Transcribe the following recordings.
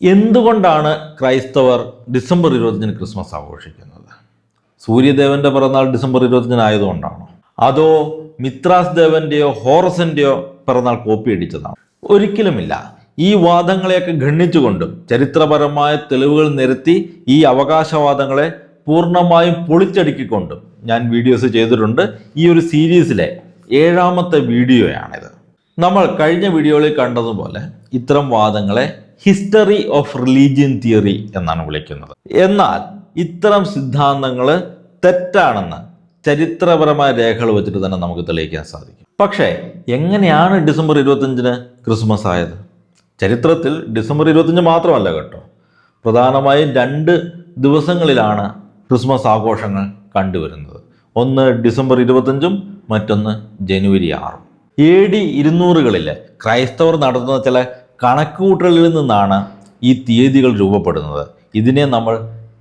എന്തുകൊണ്ടാണ് ക്രൈസ്തവർ ഡിസംബർ ഇരുപത്തഞ്ചിന് ക്രിസ്മസ് ആഘോഷിക്കുന്നത്? സൂര്യദേവന്റെ പിറന്നാൾ ഡിസംബർ ഇരുപത്തഞ്ചിന് ആയതുകൊണ്ടാണോ? അതോ മിത്രാസ് ദേവന്റെയോ ഹോറസിന്റെയോ പിറന്നാൾ കോപ്പി അടിച്ചതാണ്? ഒരിക്കലുമില്ല. ഈ വാദങ്ങളെയൊക്കെ ഖണ്ഡിച്ചുകൊണ്ടും ചരിത്രപരമായ തെളിവുകൾ നിരത്തി ഈ അവകാശവാദങ്ങളെ പൂർണമായും പൊളിച്ചടുക്കിക്കൊണ്ടും ഞാൻ വീഡിയോസ് ചെയ്തിട്ടുണ്ട്. ഈ ഒരു സീരീസിലെ ഏഴാമത്തെ വീഡിയോയാണിത്. നമ്മൾ കഴിഞ്ഞ വീഡിയോയിൽ കണ്ടതുപോലെ ഇത്തരം വാദങ്ങളെ ഹിസ്റ്ററി ഓഫ് റിലീജിയൻ തിയറി എന്നാണ് വിളിക്കുന്നത്. എന്നാൽ ഇത്തരം സിദ്ധാന്തങ്ങൾ തെറ്റാണെന്ന് ചരിത്രപരമായ രേഖകൾ വെച്ചിട്ട് തന്നെ നമുക്ക് തെളിയിക്കാൻ സാധിക്കും. പക്ഷേ എങ്ങനെയാണ് ഡിസംബർ ഇരുപത്തഞ്ചിന് ക്രിസ്മസ് ആയത്? ചരിത്രത്തിൽ ഡിസംബർ ഇരുപത്തഞ്ച് മാത്രമല്ല കേട്ടോ. പ്രധാനമായും രണ്ട് ദിവസങ്ങളിലാണ് ക്രിസ്മസ് ആഘോഷങ്ങൾ കണ്ടുവരുന്നത്. ഒന്ന് ഡിസംബർ ഇരുപത്തഞ്ചും മറ്റൊന്ന് ജനുവരി ആറും. എ ഡി ഇരുന്നൂറുകളിലെ ക്രൈസ്തവർ നടത്തുന്ന ചില കണക്കുകൂട്ടലിൽ നിന്നാണ് ഈ തീയതികൾ രൂപപ്പെടുന്നത്. ഇതിനെ നമ്മൾ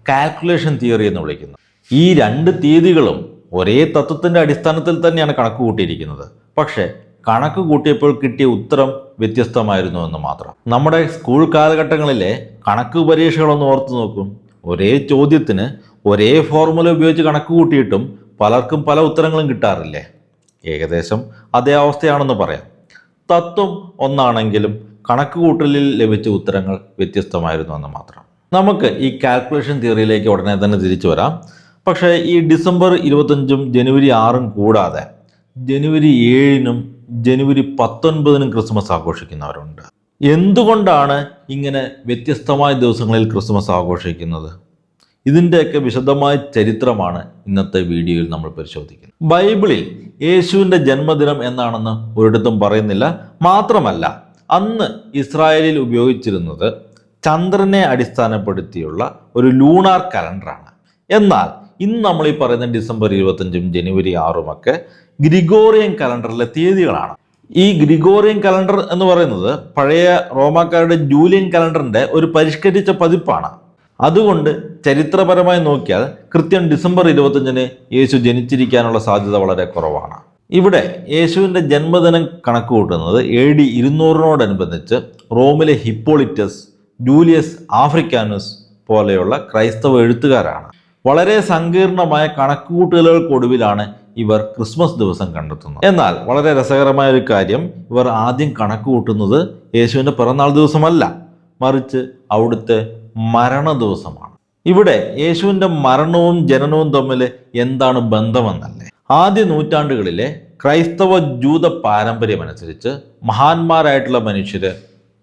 കാൽക്കുലേഷൻ തിയറി എന്ന് വിളിക്കുന്നു. ഈ രണ്ട് തീയതികളും ഒരേ തത്വത്തിന്റെ അടിസ്ഥാനത്തിൽ തന്നെയാണ് കണക്ക് കൂട്ടിയിരിക്കുന്നത് പക്ഷേ കണക്ക് കൂട്ടിയപ്പോൾ കിട്ടിയ ഉത്തരം വ്യത്യസ്തമായിരുന്നു എന്ന് മാത്രം. നമ്മുടെ സ്കൂൾ കാലഘട്ടങ്ങളിലെ കണക്ക് പരീക്ഷകളൊന്ന് ഓർത്തു നോക്കും. ഒരേ ചോദ്യത്തിന് ഒരേ ഫോർമുല ഉപയോഗിച്ച് കണക്ക് കൂട്ടിയിട്ടും പലർക്കും പല ഉത്തരങ്ങളും കിട്ടാറില്ലേ? ഏകദേശം അതേ അവസ്ഥയാണെന്ന് പറയാം. തത്വം ഒന്നാണെങ്കിലും കണക്ക് കൂട്ടലിൽ ലഭിച്ച ഉത്തരങ്ങൾ വ്യത്യസ്തമായിരുന്നു എന്ന് മാത്രം. നമുക്ക് ഈ കാൽക്കുലേഷൻ തിയറിയിലേക്ക് ഉടനെ തന്നെ തിരിച്ചു വരാം. പക്ഷേ ഈ ഡിസംബർ ഇരുപത്തഞ്ചും ജനുവരി ആറും കൂടാതെ ജനുവരി ഏഴിനും ജനുവരി പത്തൊൻപതിനും ക്രിസ്മസ് ആഘോഷിക്കുന്നവരുണ്ട്. എന്തുകൊണ്ടാണ് ഇങ്ങനെ വ്യത്യസ്തമായ ദിവസങ്ങളിൽ ക്രിസ്മസ് ആഘോഷിക്കുന്നത്? ഇതിന്റെയൊക്കെ വിശദമായ ചരിത്രമാണ് ഇന്നത്തെ വീഡിയോയിൽ നമ്മൾ പരിശോധിക്കുന്നത്. ബൈബിളിൽ യേശുവിന്റെ ജന്മദിനം എന്നാണെന്ന് ഒരിടത്തും പറയുന്നില്ല. മാത്രമല്ല അന്ന് ഇസ്രായേലിൽ ഉപയോഗിച്ചിരുന്നത് ചന്ദ്രനെ അടിസ്ഥാനപ്പെടുത്തിയുള്ള ഒരു ലൂണാർ കലണ്ടറാണ്. എന്നാൽ ഇന്ന് നമ്മൾ ഈ പറയുന്ന ഡിസംബർ ഇരുപത്തഞ്ചും ജനുവരി ആറും ഒക്കെ ഗ്രിഗോറിയൻ കലണ്ടറിലെ തീയതികളാണ്. ഈ ഗ്രിഗോറിയൻ കലണ്ടർ എന്ന് പറയുന്നത് പഴയ റോമാക്കാരുടെ ജൂലിയൻ കലണ്ടറിന്റെ ഒരു പരിഷ്കരിച്ച പതിപ്പാണ്. അതുകൊണ്ട് ചരിത്രപരമായി നോക്കിയാൽ കൃത്യം ഡിസംബർ ഇരുപത്തഞ്ചിന് യേശു ജനിച്ചിരിക്കാനുള്ള സാധ്യത വളരെ കുറവാണ്. ഇവിടെ യേശുവിന്റെ ജന്മദിനം കണക്ക് കൂട്ടുന്നത് എ ഡി ഇരുന്നൂറിനോടനുബന്ധിച്ച് റോമിലെ ഹിപ്പോളിറ്റസ് ജൂലിയസ് ആഫ്രിക്കാനസ് പോലെയുള്ള ക്രൈസ്തവ എഴുത്തുകാരാണ്. വളരെ സങ്കീർണമായ കണക്കുകൂട്ടലുകൾക്കൊടുവിലാണ് ഇവർ ക്രിസ്മസ് ദിവസം കണ്ടെത്തുന്നത്. എന്നാൽ വളരെ രസകരമായ ഒരു കാര്യം ഇവർ ആദ്യം കണക്ക് കൂട്ടുന്നത് യേശുവിന്റെ പിറന്നാൾ ദിവസമല്ല മറിച്ച് അവിടുത്തെ മരണ ദിവസമാണ്. ഇവിടെ യേശുവിന്റെ മരണവും ജനനവും തമ്മിൽ എന്താണ് ബന്ധമെന്നല്ലേ? ആദ്യ നൂറ്റാണ്ടുകളിലെ ക്രൈസ്തവ ജൂത പാരമ്പര്യമനുസരിച്ച് മഹാന്മാരായിട്ടുള്ള മനുഷ്യര്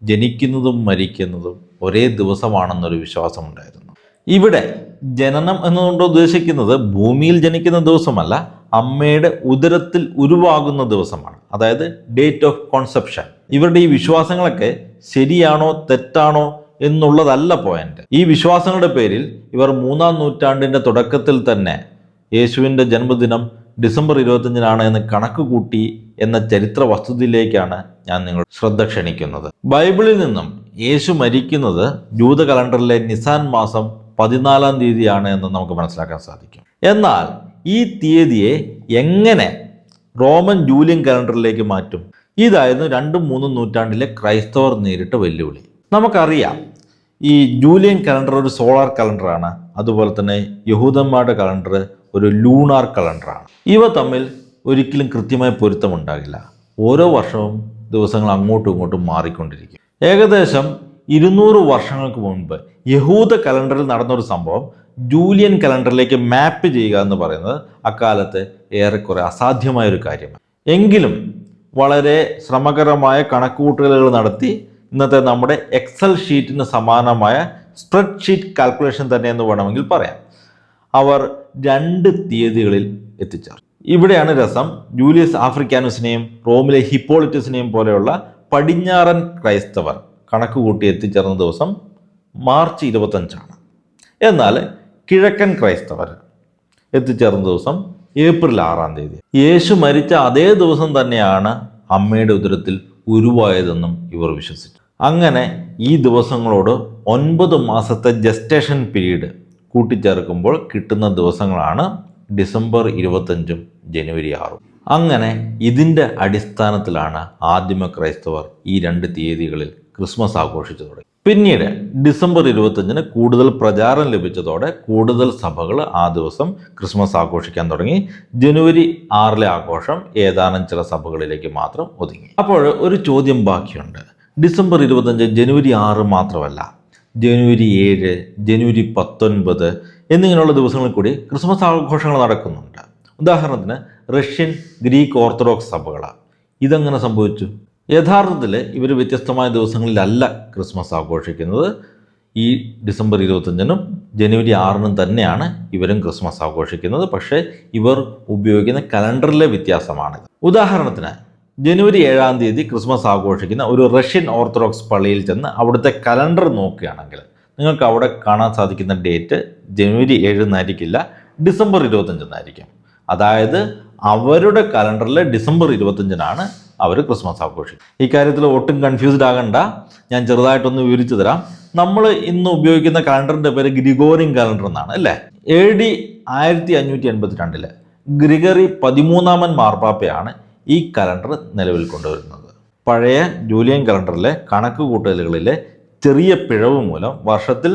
ജനിക്കുന്നതും മരിക്കുന്നതും ഒരേ ദിവസമാണെന്നൊരു വിശ്വാസമുണ്ടായിരുന്നു. ഇവിടെ ജനനം എന്നുകൊണ്ട് ഉദ്ദേശിക്കുന്നത് ഭൂമിയിൽ ജനിക്കുന്ന ദിവസമല്ല അമ്മയുടെ ഉദരത്തിൽ ഉരുവാകുന്ന ദിവസമാണ്. അതായത് ഡേറ്റ് ഓഫ് കോൺസെപ്ഷൻ. ഇവരുടെ ഈ വിശ്വാസങ്ങളൊക്കെ ശരിയാണോ തെറ്റാണോ എന്നുള്ളതല്ല പോയിന്റ്. ഈ വിശ്വാസങ്ങളുടെ പേരിൽ ഇവർ മൂന്നാം നൂറ്റാണ്ടിന്റെ തുടക്കത്തിൽ തന്നെ യേശുവിന്റെ ജന്മദിനം ഡിസംബർ ഇരുപത്തഞ്ചിനാണ് എന്ന് കണക്ക് കൂട്ടി എന്ന ചരിത്ര വസ്തുതയിലേക്കാണ് ഞാൻ നിങ്ങൾ ശ്രദ്ധ ക്ഷണിക്കുന്നത്. ബൈബിളിൽ നിന്നും യേശു മരിക്കുന്നത് ജൂത കലണ്ടറിലെ നിസാൻ മാസം പതിനാലാം തീയതിയാണ് എന്ന് നമുക്ക് മനസ്സിലാക്കാൻ സാധിക്കും. എന്നാൽ ഈ തീയതിയെ എങ്ങനെ റോമൻ ജൂലിയൻ കലണ്ടറിലേക്ക് മാറ്റും? ഇതായിരുന്നു രണ്ടും മൂന്നും നൂറ്റാണ്ടിലെ ക്രൈസ്തവർ നേരിട്ട വെല്ലുവിളി. നമുക്കറിയാം ഈ ജൂലിയൻ കലണ്ടർ ഒരു സോളാർ കലണ്ടറാണ്. അതുപോലെ തന്നെ യഹൂദന്മാരുടെ കലണ്ടർ ഒരു ലൂണാർ കലണ്ടറാണ് ഇവ തമ്മിൽ ഒരിക്കലും കൃത്യമായ പൊരുത്തമുണ്ടാകില്ല ഓരോ വർഷവും ദിവസങ്ങൾ അങ്ങോട്ടും ഇങ്ങോട്ടും മാറിക്കൊണ്ടിരിക്കും. ഏകദേശം ഇരുന്നൂറ് വർഷങ്ങൾക്ക് മുൻപ് യഹൂദ കലണ്ടറിൽ നടന്നൊരു സംഭവം ജൂലിയൻ കലണ്ടറിലേക്ക് മാപ്പ് ചെയ്യുക എന്ന് പറയുന്നത് അക്കാലത്ത് ഏറെക്കുറെ അസാധ്യമായ ഒരു കാര്യമാണ്. എങ്കിലും വളരെ ശ്രമകരമായ കണക്കുകൂട്ടലുകൾ നടത്തി ഇന്നത്തെ നമ്മുടെ എക്സൽ ഷീറ്റിന് സമാനമായ സ്പ്രെഡ് ഷീറ്റ് കാൽക്കുലേഷൻ തന്നെ എന്ന് വേണമെങ്കിൽ പറയാം. അവർ രണ്ട് തീയതികളിൽ എത്തിച്ചേർന്നു. ഇവിടെയാണ് രസം. ജൂലിയസ് ആഫ്രിക്കാനുസിനെയും റോമിലെ ഹിപ്പോളിറ്റസിനെയും പോലെയുള്ള പടിഞ്ഞാറൻ ക്രൈസ്തവർ കണക്ക് കൂട്ടി എത്തിച്ചേർന്ന ദിവസം മാർച്ച് ഇരുപത്തഞ്ചാണ്. എന്നാൽ കിഴക്കൻ ക്രൈസ്തവർ എത്തിച്ചേർന്ന ദിവസം ഏപ്രിൽ ആറാം തീയതി. യേശു മരിച്ച അതേ ദിവസം തന്നെയാണ് അമ്മയുടെ ഉദരത്തിൽ ഉരുവായതെന്നും ഇവർ വിശ്വസിച്ചു. അങ്ങനെ ഈ ദിവസങ്ങളോട് ഒൻപത് മാസത്തെ ജസ്റ്റേഷൻ പീരീഡ് കൂട്ടിച്ചേർക്കുമ്പോൾ കിട്ടുന്ന ദിവസങ്ങളാണ് ഡിസംബർ ഇരുപത്തഞ്ചും ജനുവരി ആറും. അങ്ങനെ ഇതിന്റെ അടിസ്ഥാനത്തിലാണ് ആദിമ ക്രൈസ്തവർ ഈ രണ്ട് തീയതികളിൽ ക്രിസ്മസ് ആഘോഷിച്ചു തുടങ്ങി. പിന്നീട് ഡിസംബർ ഇരുപത്തഞ്ചിന് കൂടുതൽ പ്രചാരം ലഭിച്ചതോടെ കൂടുതൽ സഭകൾ ആ ദിവസം ക്രിസ്മസ് ആഘോഷിക്കാൻ തുടങ്ങി. ജനുവരി ആറിലെ ആഘോഷം ഏതാനും ചില സഭകളിലേക്ക് മാത്രം ഒതുങ്ങി. അപ്പോൾ ഒരു ചോദ്യം ബാക്കിയുണ്ട്. ഡിസംബർ ഇരുപത്തഞ്ച് ജനുവരി ആറ് മാത്രമല്ല ജനുവരി ഏഴ് ജനുവരി പത്തൊൻപത് എന്നിങ്ങനെയുള്ള ദിവസങ്ങളിൽ കൂടി ക്രിസ്മസ് ആഘോഷങ്ങൾ നടക്കുന്നുണ്ട്. ഉദാഹരണത്തിന് റഷ്യൻ ഗ്രീക്ക് ഓർത്തഡോക്സ് സഭകളാണ് ഇതെങ്ങനെ സംഭവിച്ചു? യഥാർത്ഥത്തിൽ ഇവർ വ്യത്യസ്തമായ ദിവസങ്ങളിലല്ല ക്രിസ്മസ് ആഘോഷിക്കുന്നത്. ഈ ഡിസംബർ ഇരുപത്തഞ്ചിനും ജനുവരി ആറിനും തന്നെയാണ് ഇവരും ക്രിസ്മസ് ആഘോഷിക്കുന്നത്. പക്ഷേ ഇവർ ഉപയോഗിക്കുന്ന കലണ്ടറിലെ വ്യത്യാസമാണിത്. ഉദാഹരണത്തിന് ജനുവരി ഏഴാം തീയതി ക്രിസ്മസ് ആഘോഷിക്കുന്ന ഒരു റഷ്യൻ ഓർത്തഡോക്സ് പള്ളിയിൽ ചെന്ന് അവിടുത്തെ കലണ്ടർ നോക്കുകയാണെങ്കിൽ നിങ്ങൾക്ക് അവിടെ കാണാൻ സാധിക്കുന്ന ഡേറ്റ് ജനുവരി ഏഴെന്നായിരിക്കില്ല ഡിസംബർ ഇരുപത്തഞ്ചെന്നായിരിക്കും അതായത് അവരുടെ കലണ്ടറിൽ ഡിസംബർ ഇരുപത്തഞ്ചിനാണ് അവർ ക്രിസ്മസ് ആഘോഷിക്കും ഇക്കാര്യത്തിൽ ഒട്ടും കൺഫ്യൂസ്ഡ് ആകണ്ട. ഞാൻ ചെറുതായിട്ടൊന്ന് വിവരിച്ചു തരാം. നമ്മൾ ഇന്ന് ഉപയോഗിക്കുന്ന കലണ്ടറിന്റെ പേര് ഗ്രിഗോറിയൻ കലണ്ടർ എന്നാണ് അല്ലേ? എ ഡി ആയിരത്തി അഞ്ഞൂറ്റി എൺപത്തി രണ്ടിൽ ഗ്രിഗറി പതിമൂന്നാമൻ മാർപ്പാപ്പയാണ് ഈ കലണ്ടർ നിലവിൽ കൊണ്ടുവരുന്നത്. പഴയ ജൂലിയൻ കലണ്ടറിലെ കണക്ക് കൂട്ടലുകളിലെ ചെറിയ പിഴവ് മൂലം വർഷത്തിൽ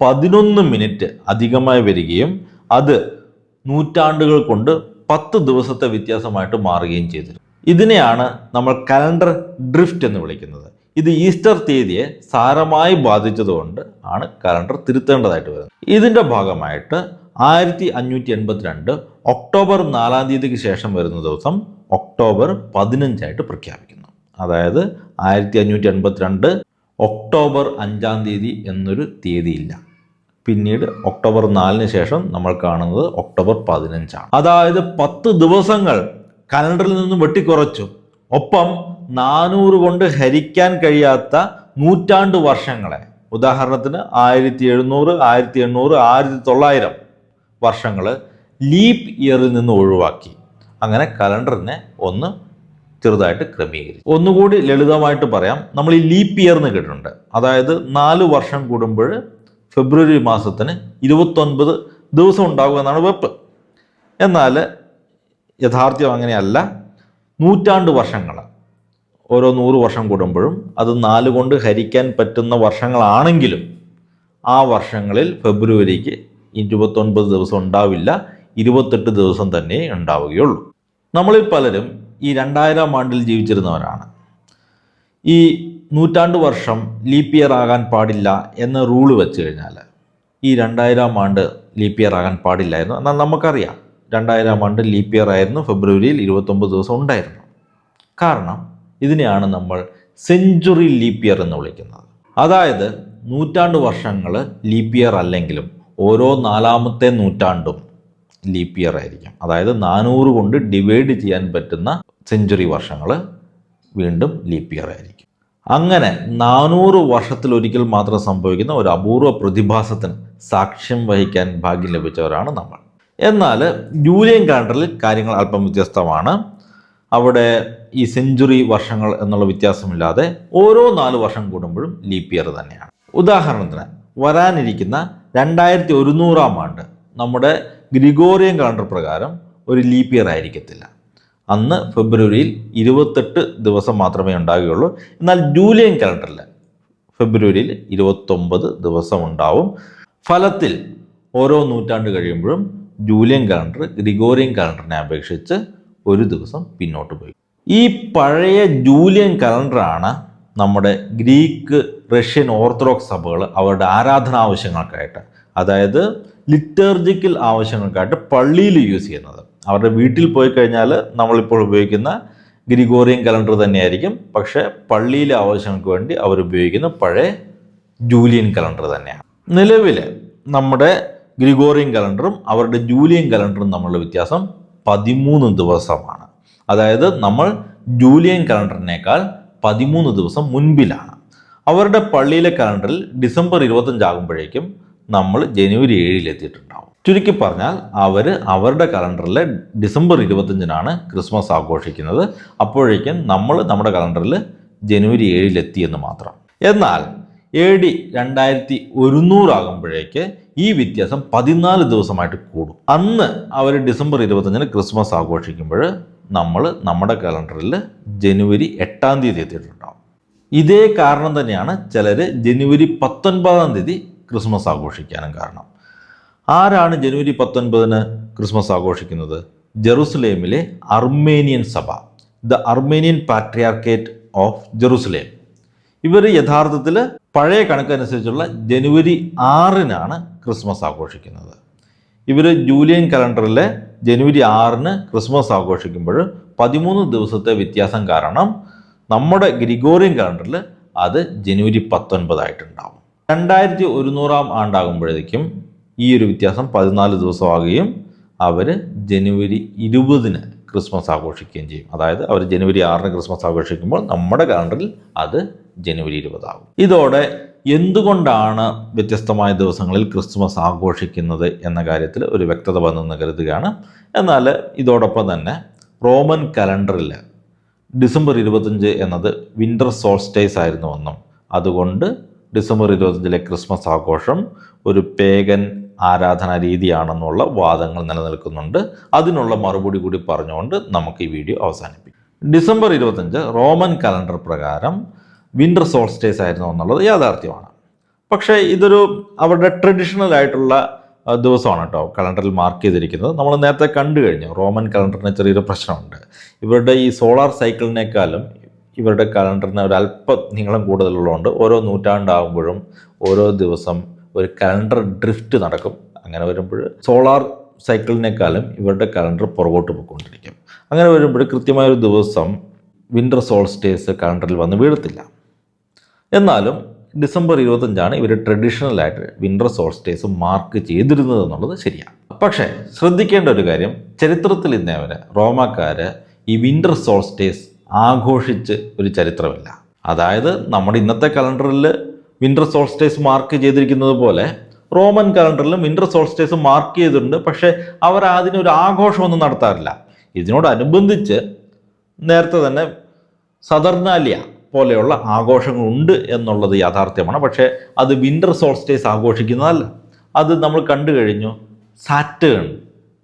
പതിനൊന്ന് മിനിറ്റ് അധികമായി വരികയും അത് നൂറ്റാണ്ടുകൾ കൊണ്ട് പത്ത് ദിവസത്തെ വ്യത്യാസമായിട്ട് മാറുകയും ചെയ്തിരുന്നു. ഇതിനെയാണ് നമ്മൾ കലണ്ടർ ഡ്രിഫ്റ്റ് എന്ന് വിളിക്കുന്നത്. ഇത് ഈസ്റ്റർ തീയതിയെ സാരമായി ബാധിച്ചതുകൊണ്ട് ആണ് കലണ്ടർ തിരുത്തേണ്ടതായിട്ട് വരുന്നത്. ഇതിന്റെ ഭാഗമായിട്ട് ആയിരത്തി അഞ്ഞൂറ്റി എൺപത്തിരണ്ട് ഒക്ടോബർ നാലാം തീയതിക്ക് ശേഷം വരുന്ന ദിവസം ഒക്ടോബർ പതിനഞ്ചായിട്ട് പ്രഖ്യാപിക്കുന്നു. അതായത് ആയിരത്തി അഞ്ഞൂറ്റി എൺപത്തിരണ്ട് ഒക്ടോബർ അഞ്ചാം തീയതി എന്നൊരു തീയതിയില്ല. പിന്നീട് ഒക്ടോബർ നാലിന് ശേഷം നമ്മൾ കാണുന്നത് ഒക്ടോബർ പതിനഞ്ചാണ്. അതായത് പത്ത് ദിവസങ്ങൾ കലണ്ടറിൽ നിന്നും വെട്ടിക്കുറച്ചു. ഒപ്പം നാനൂറ് കൊണ്ട് ഹരിക്കാൻ കഴിയാത്ത നൂറ്റാണ്ട് വർഷങ്ങളെ. ഉദാഹരണത്തിന് ആയിരത്തി എഴുന്നൂറ് ആയിരത്തി എണ്ണൂറ് ആയിരത്തി തൊള്ളായിരം വർഷങ്ങൾ ലീപ്പ് ഇയറിൽ നിന്ന് ഒഴിവാക്കി. അങ്ങനെ കലണ്ടറിനെ ഒന്ന് ചെറുതായിട്ട് ക്രമീകരിച്ചു. ഒന്നുകൂടി ലളിതമായിട്ട് പറയാം. നമ്മൾ ഈ ലീപ്പ് ഇയർ എന്ന് കേട്ടിട്ടുണ്ട്. അതായത് നാല് വർഷം കൂടുമ്പോൾ ഫെബ്രുവരി മാസത്തിന് ഇരുപത്തൊൻപത് ദിവസം ഉണ്ടാകുക എന്നാണ് വെപ്പ്. എന്നാൽ യഥാർത്ഥ്യം അങ്ങനെയല്ല. നൂറ്റാണ്ട് വർഷങ്ങൾ. ഓരോ നൂറ് വർഷം കൂടുമ്പോഴും അത് നാല് കൊണ്ട് ഹരിക്കാൻ പറ്റുന്ന വർഷങ്ങളാണെങ്കിലും ആ വർഷങ്ങളിൽ ഫെബ്രുവരിക്ക് ഇരുപത്തൊൻപത് ദിവസം ഉണ്ടാവില്ല. ഇരുപത്തെട്ട് ദിവസം തന്നെ ഉണ്ടാവുകയുള്ളൂ. നമ്മളിൽ പലരും ഈ രണ്ടായിരം ആണ്ടിൽ ജീവിച്ചിരുന്നവരാണ്. ഈ നൂറ്റാണ്ട് വർഷം ലീപ് ഇയർ ആകാൻ പാടില്ല എന്ന റൂൾ വെച്ച് കഴിഞ്ഞാൽ ഈ രണ്ടായിരം ആണ്ട് ലീപ് ഇയർ ആകാൻ പാടില്ലായിരുന്നു. എന്നാൽ നമുക്കറിയാം രണ്ടായിരം ആണ്ട് ലീപ് ഇയർ ആയിരുന്നു ഫെബ്രുവരിയിൽ ഇരുപത്തൊമ്പത് ദിവസം ഉണ്ടായിരുന്നു. കാരണം ഇതിനെയാണ് നമ്മൾ സെഞ്ചുറി ലീപ് ഇയർ എന്ന് വിളിക്കുന്നത്. അതായത് നൂറ്റാണ്ട് വർഷങ്ങൾ ലീപ് ഇയർ അല്ലെങ്കിലും ഓരോ നാലാമത്തെ നൂറ്റാണ്ടും ലീപ്പ് ഇയർ ആയിരിക്കും. അതായത് നാനൂറ് കൊണ്ട് ഡിവൈഡ് ചെയ്യാൻ പറ്റുന്ന സെഞ്ചുറി വർഷങ്ങൾ വീണ്ടും ലീപ്പ് ഇയർ ആയിരിക്കും. അങ്ങനെ നാനൂറ് വർഷത്തിൽ ഒരിക്കൽ മാത്രം സംഭവിക്കുന്ന ഒരു അപൂർവ പ്രതിഭാസത്തിന് സാക്ഷ്യം വഹിക്കാൻ ഭാഗ്യം ലഭിച്ചവരാണ് നമ്മൾ. എന്നാൽ ജൂലിയൻ കാലണ്ടറിൽ കാര്യങ്ങൾ അല്പം വ്യത്യസ്തമാണ്. അവിടെ ഈ സെഞ്ചുറി വർഷങ്ങൾ എന്നുള്ള വ്യത്യാസമില്ലാതെ ഓരോ നാല് വർഷം കൂടുമ്പോഴും ലീപ്പ് ഇയർ തന്നെയാണ്. ഉദാഹരണത്തിന് വരാനിരിക്കുന്ന രണ്ടായിരത്തി ഒരുന്നൂറാം ആണ്ട് നമ്മുടെ ഗ്രിഗോറിയൻ കലണ്ടർ പ്രകാരം ഒരു ലീപ്പ് ഇയർ ആയിരിക്കത്തില്ല. അന്ന് ഫെബ്രുവരിയിൽ ഇരുപത്തെട്ട് ദിവസം മാത്രമേ ഉണ്ടാകുകയുള്ളൂ. എന്നാൽ ജൂലിയൻ കലണ്ടറിൽ ഫെബ്രുവരിയിൽ ഇരുപത്തൊമ്പത് ദിവസം ഉണ്ടാവും. ഫലത്തിൽ ഓരോ നൂറ്റാണ്ട് കഴിയുമ്പോഴും ജൂലിയൻ കലണ്ടർ ഗ്രിഗോറിയൻ കലണ്ടറിനെ അപേക്ഷിച്ച് ഒരു ദിവസം പിന്നോട്ട് പോയി. ഈ പഴയ ജൂലിയൻ കലണ്ടറാണ് നമ്മുടെ ഗ്രീക്ക് റഷ്യൻ ഓർത്തഡോക്സ് സഭകൾ അവരുടെ ആരാധന ആവശ്യങ്ങൾക്കായിട്ട് അതായത് ലിറ്റർജിക്കൽ ആവശ്യങ്ങൾക്കായിട്ട് പള്ളിയിൽ യൂസ് ചെയ്യുന്നത്. അവരുടെ വീട്ടിൽ പോയി കഴിഞ്ഞാൽ നമ്മളിപ്പോൾ ഉപയോഗിക്കുന്ന ഗ്രിഗോറിയൻ കലണ്ടർ തന്നെയായിരിക്കും. പക്ഷേ പള്ളിയിലെ ആവശ്യങ്ങൾക്ക് വേണ്ടി അവർ ഉപയോഗിക്കുന്ന പഴയ ജൂലിയൻ കലണ്ടർ തന്നെയാണ്. നിലവിൽ നമ്മുടെ ഗ്രിഗോറിയൻ കലണ്ടറും അവരുടെ ജൂലിയൻ കലണ്ടറും തമ്മിലുള്ള വ്യത്യാസം പതിമൂന്ന് ദിവസമാണ്. അതായത് നമ്മൾ ജൂലിയൻ കലണ്ടറിനേക്കാൾ പതിമൂന്ന് ദിവസം മുൻപിലാണ്. അവരുടെ പള്ളിയിലെ കലണ്ടറിൽ ഡിസംബർ ഇരുപത്തഞ്ചാകുമ്പോഴേക്കും നമ്മൾ ജനുവരി ഏഴിൽ എത്തിയിട്ടുണ്ടാവും. ചുരുക്കി പറഞ്ഞാൽ അവർ അവരുടെ കലണ്ടറിൽ ഡിസംബർ ഇരുപത്തഞ്ചിനാണ് ക്രിസ്മസ് ആഘോഷിക്കുന്നത്. അപ്പോഴേക്കും നമ്മൾ നമ്മുടെ കലണ്ടറിൽ ജനുവരി ഏഴിലെത്തി എന്ന് മാത്രം. എന്നാൽ എ ഡി രണ്ടായിരത്തി ഒരുന്നൂറാകുമ്പോഴേക്ക് ഈ വ്യത്യാസം പതിനാല് ദിവസമായിട്ട് കൂടും. അന്ന് അവർ ഡിസംബർ ഇരുപത്തഞ്ചിന് ക്രിസ്മസ് ആഘോഷിക്കുമ്പോൾ നമ്മൾ നമ്മുടെ കലണ്ടറിൽ ജനുവരി എട്ടാം തീയതി എത്തിയിട്ടുണ്ടാവും. ഇതേ കാരണം തന്നെയാണ് ചിലർ ജനുവരി പത്തൊൻപതാം തീയതി ക്രിസ്മസ് ആഘോഷിക്കാനും കാരണം. ആരാണ് ജനുവരി പത്തൊൻപതിന് ക്രിസ്മസ് ആഘോഷിക്കുന്നത്? ജെറുസലേമിലെ അർമേനിയൻ സഭ the Armenian patriarchate of Jerusalem. ഇവർ യഥാർത്ഥത്തിൽ പഴയ കണക്കനുസരിച്ചുള്ള ജനുവരി ആറിനാണ് ക്രിസ്മസ് ആഘോഷിക്കുന്നത്. ഇവർ ജൂലിയൻ കലണ്ടറിലെ ജനുവരി ആറിന് ക്രിസ്മസ് ആഘോഷിക്കുമ്പോൾ പതിമൂന്ന് ദിവസത്തെ വ്യത്യാസം കാരണം നമ്മുടെ ഗ്രിഗോറിയൻ കലണ്ടറിൽ അത് ജനുവരി പത്തൊൻപതായിട്ടുണ്ടാവും. രണ്ടായിരത്തി ഒരുന്നൂറാം ആണ്ടാകുമ്പോഴേക്കും ഈ ഒരു വ്യത്യാസം പതിനാല് ദിവസമാകുകയും അവർ ജനുവരി ഇരുപതിന് ക്രിസ്മസ് ആഘോഷിക്കുകയും ചെയ്യും. അതായത് അവർ ജനുവരി ആറിന് ക്രിസ്മസ് ആഘോഷിക്കുമ്പോൾ നമ്മുടെ കലണ്ടറിൽ അത് ജനുവരി ഇരുപതാകും. ഇതോടെ എന്തുകൊണ്ടാണ് വ്യത്യസ്തമായ ദിവസങ്ങളിൽ ക്രിസ്മസ് ആഘോഷിക്കുന്നത് എന്ന കാര്യത്തിൽ ഒരു വ്യക്തത വന്നെന്ന് കരുതുകയാണ്. എന്നാൽ ഇതോടൊപ്പം തന്നെ റോമൻ കലണ്ടറിൽ ഡിസംബർ ഇരുപത്തഞ്ച് എന്നത് വിന്റർ സോൾസ്റ്റേസ് ആയിരുന്നുവെന്നും അതുകൊണ്ട് ഡിസംബർ ഇരുപത്തഞ്ചിലെ ക്രിസ്മസ് ആഘോഷം ഒരു പേഗൻ ആരാധനാ രീതിയാണെന്നുള്ള വാദങ്ങൾ നിലനിൽക്കുന്നുണ്ട്. അതിനുള്ള മറുപടി കൂടി പറഞ്ഞുകൊണ്ട് നമുക്ക് ഈ വീഡിയോ അവസാനിപ്പിക്കും. ഡിസംബർ ഇരുപത്തഞ്ച് റോമൻ കലണ്ടർ പ്രകാരം വിന്റർ സോൾസ്റ്റേസ് ആയിരുന്നു എന്നുള്ളത് യാഥാർത്ഥ്യമാണ്. പക്ഷേ ഇതൊരു അവരുടെ ട്രഡീഷണൽ ആയിട്ടുള്ള ദിവസമാണ് കേട്ടോ. കലണ്ടറിൽ മാർക്ക് ചെയ്തിരിക്കുന്നത്. നമ്മൾ നേരത്തെ കണ്ടു കഴിഞ്ഞു റോമൻ കലണ്ടറിന് ചെറിയൊരു പ്രശ്നമുണ്ട്. ഇവരുടെ ഈ സോളാർ സൈക്കിളിനേക്കാളും ഇവരുടെ കലണ്ടറിന് ഒരു അല്പം നീളം കൂടുതലുള്ളതുകൊണ്ട് ഓരോ നൂറ്റാണ്ടാകുമ്പോഴും ഓരോ ദിവസം ഒരു കലണ്ടർ ഡ്രിഫ്റ്റ് നടക്കും. അങ്ങനെ വരുമ്പോൾ സോളാർ സൈക്കിളിനേക്കാളും ഇവരുടെ കലണ്ടർ പുറകോട്ട് പോയിക്കൊണ്ടിരിക്കും. അങ്ങനെ വരുമ്പോൾ കൃത്യമായൊരു ദിവസം വിന്റർ സോൾസ്റ്റേസ് കലണ്ടറിൽ വന്ന് വീഴത്തില്ല. എന്നാലും ഡിസംബർ ഇരുപത്തഞ്ചാണ് ഇവർ ട്രഡീഷണലായിട്ട് വിന്റർ സോൾസ്റ്റേസ് മാർക്ക് ചെയ്തിരുന്നത് എന്നുള്ളത് ശരിയാണ്. പക്ഷേ ശ്രദ്ധിക്കേണ്ട ഒരു കാര്യം ചരിത്രത്തിൽ ഇന്നേ വരെ റോമാക്കാർ ഈ വിന്റർ സോൾസ്റ്റേസ് ആഘോഷിച്ച് ഒരു ചരിത്രമില്ല. അതായത് നമ്മുടെ ഇന്നത്തെ കലണ്ടറിൽ വിന്റർ സോൾസ്റ്റേസ് മാർക്ക് ചെയ്തിരിക്കുന്നത് പോലെ റോമൻ കലണ്ടറിലും വിന്റർ സോൾസ്റ്റേസ് മാർക്ക് ചെയ്തിട്ടുണ്ട്. പക്ഷേ അവർ അതിനൊരു ആഘോഷമൊന്നും നടത്താറില്ല. ഇതിനോടനുബന്ധിച്ച് നേരത്തെ തന്നെ സദർനാലിയ പോലെയുള്ള ആഘോഷങ്ങളുണ്ട് എന്നുള്ളത് യാഥാർത്ഥ്യമാണ്. പക്ഷേ അത് വിന്റർ സോൾസ്റ്റേസ് ആഘോഷിക്കുന്നതല്ല. അത് നമ്മൾ കണ്ടു കഴിഞ്ഞു സാറ്റേൺ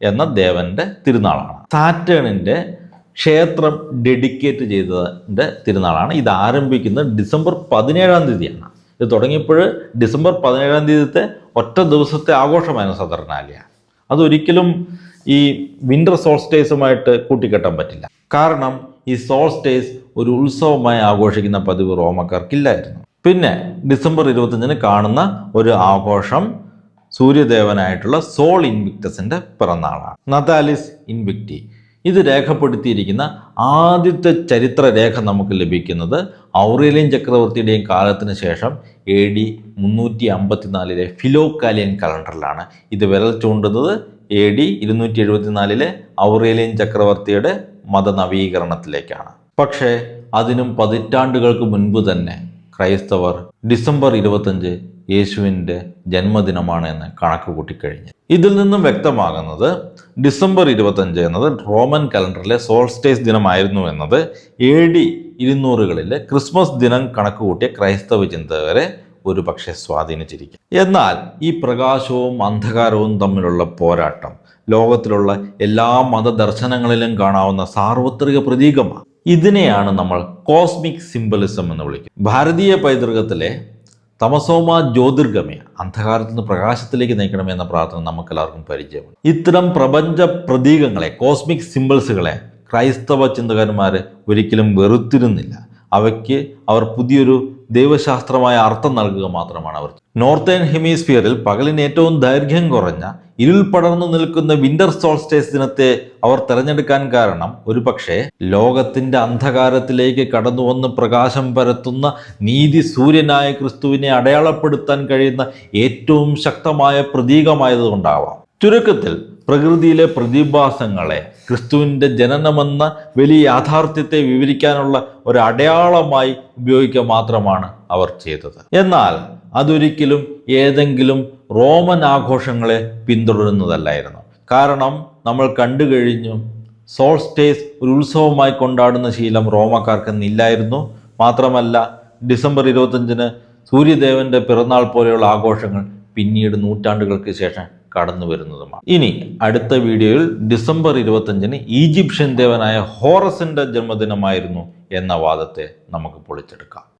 എന്ന ദേവന്റെ തിരുനാളാണ്. സാറ്റേണിന്റെ ക്ഷേത്രം ഡെഡിക്കേറ്റ് ചെയ്തതിന്റെ തിരുനാളാണ്. ഇത് ആരംഭിക്കുന്നത് ഡിസംബർ പതിനേഴാം തീയതിയാണ്. ഇത് തുടങ്ങിയപ്പോൾ ഡിസംബർ പതിനേഴാം തീയതിത്തെ ഒറ്റ ദിവസത്തെ ആഘോഷമായിരുന്നു സദർനാലിയ. അതൊരിക്കലും ഈ വിന്റർ സോൾസ്റ്റേസുമായിട്ട് കൂട്ടിക്കെട്ടാൻ പറ്റില്ല. കാരണം ഈ സോൾസ്റ്റേസ് ഒരു ഉത്സവമായി ആഘോഷിക്കുന്ന പതിവ് റോമക്കാർക്കില്ലായിരുന്നു. പിന്നെ ഡിസംബർ ഇരുപത്തഞ്ചിന് കാണുന്ന ഒരു ആഘോഷം സൂര്യദേവനായിട്ടുള്ള സോൾ ഇൻവിക്ടസിന്റെ പിറന്നാളാണ്. നതാലിസ് ഇൻവിക്ടി. ഇത് രേഖപ്പെടുത്തിയിരിക്കുന്ന ആദ്യത്തെ ചരിത്ര രേഖ നമുക്ക് ലഭിക്കുന്നത് ഔറേലിയൻ ചക്രവർത്തിയുടെയും കാലത്തിന് ശേഷം എ ഡി മുന്നൂറ്റി അമ്പത്തിനാലിലെ ഫിലോക്കാലിയൻ കലണ്ടറിലാണ് ഇത് വിരൽ ചൂണ്ടുന്നത്. എ ഡി ഇരുന്നൂറ്റി എഴുപത്തിനാലിലെ ഔറേലിയൻ ചക്രവർത്തിയുടെ മതനവീകരണത്തിലേക്കാണ്. പക്ഷേ അതിനും പതിറ്റാണ്ടുകൾക്ക് മുൻപ് തന്നെ ക്രൈസ്തവർ ഡിസംബർ ഇരുപത്തഞ്ച് യേശുവിന്റെ ജന്മദിനമാണ് എന്ന് കണക്ക് കൂട്ടിക്കഴിഞ്ഞു. ഇതിൽ നിന്നും വ്യക്തമാകുന്നത് ഡിസംബർ ഇരുപത്തഞ്ച് എന്നത് റോമൻ കലണ്ടറിലെ സോൾസ്റ്റേസ് ദിനമായിരുന്നു എന്നത് എ ഡി ഇരുന്നൂറുകളിലെ ക്രിസ്മസ് ദിനം കണക്ക് കൂട്ടിയ ക്രൈസ്തവ ചിന്തകരെ ഒരു പക്ഷേ സ്വാധീനിച്ചിരിക്കും. എന്നാൽ ഈ പ്രകാശവും അന്ധകാരവും തമ്മിലുള്ള പോരാട്ടം ലോകത്തിലുള്ള എല്ലാ മതദർശനങ്ങളിലും കാണാവുന്ന സാർവത്രിക പ്രതീകമാണ്. ഇതിനെയാണ് നമ്മൾ കോസ്മിക് സിംബലിസം എന്ന് വിളിക്കുന്നത്. ഭാരതീയ പൈതൃകത്തിലെ തമസോമ ജ്യോതിർഗമയ അന്ധകാരത്തിൽ നിന്ന് പ്രകാശത്തിലേക്ക് നയിക്കണമേ എന്ന പ്രാർത്ഥന നമുക്കെല്ലാവർക്കും പരിചയമുണ്ട്. ഇത്തരം പ്രപഞ്ച പ്രതീകങ്ങളെ കോസ്മിക് സിംബിൾസുകളെ ക്രൈസ്തവ ചിന്തകന്മാർ ഒരിക്കലും വെറുത്തിരുന്നില്ല. അവയ്ക്ക് അവർ പുതിയൊരു ദൈവശാസ്ത്രമായ അർത്ഥം നൽകുക മാത്രമാണ് അവർ. നോർത്തേൺ ഹെമിസ്ഫിയറിൽ പകലിന് ഏറ്റവും ദൈർഘ്യം കുറഞ്ഞ ഇരുൾ പടർന്നു നിൽക്കുന്ന വിന്റർ സോൾസ്റ്റേസ് ദിനത്തെ അവർ തിരഞ്ഞെടുക്കാൻ കാരണം ഒരു പക്ഷേ ലോകത്തിന്റെ അന്ധകാരത്തിലേക്ക് കടന്നു വന്ന് പ്രകാശം പരത്തുന്ന നീതി സൂര്യനായ ക്രിസ്തുവിനെ അടയാളപ്പെടുത്താൻ കഴിയുന്ന ഏറ്റവും ശക്തമായ പ്രതീകമായതുകൊണ്ടാവാം. ചുരുക്കത്തിൽ പ്രകൃതിയിലെ പ്രതിഭാസങ്ങളെ ക്രിസ്തുവിന്റെ ജനനമെന്ന വലിയ യാഥാർത്ഥ്യത്തെ വിവരിക്കാനുള്ള ഒരു അടയാളമായി ഉപയോഗിക്കുക മാത്രമാണ് അവർ ചെയ്തത്. എന്നാൽ അതൊരിക്കലും ഏതെങ്കിലും റോമൻ ആഘോഷങ്ങളെ പിന്തുടരുന്നതല്ലായിരുന്നു. കാരണം നമ്മൾ കണ്ടു കഴിഞ്ഞു സോൾസ്റ്റേസ് ഒരു ഉത്സവമായി കൊണ്ടാടുന്ന ശീലം റോമക്കാർക്കെന്നില്ലായിരുന്നു. മാത്രമല്ല ഡിസംബർ ഇരുപത്തഞ്ചിന് സൂര്യദേവന്റെ പിറന്നാൾ പോലെയുള്ള ആഘോഷങ്ങൾ പിന്നീട് നൂറ്റാണ്ടുകൾക്ക് ശേഷം കടന്നു വരുന്നതുമാണ്. ഇനി അടുത്ത വീഡിയോയിൽ ഡിസംബർ ഇരുപത്തഞ്ചിന് ഈജിപ്ഷ്യൻ ദേവനായ ഹോറസിന്റെ ജന്മദിനമായിരുന്നു എന്ന വാദത്തെ നമുക്ക് പൊളിച്ചെടുക്കാം.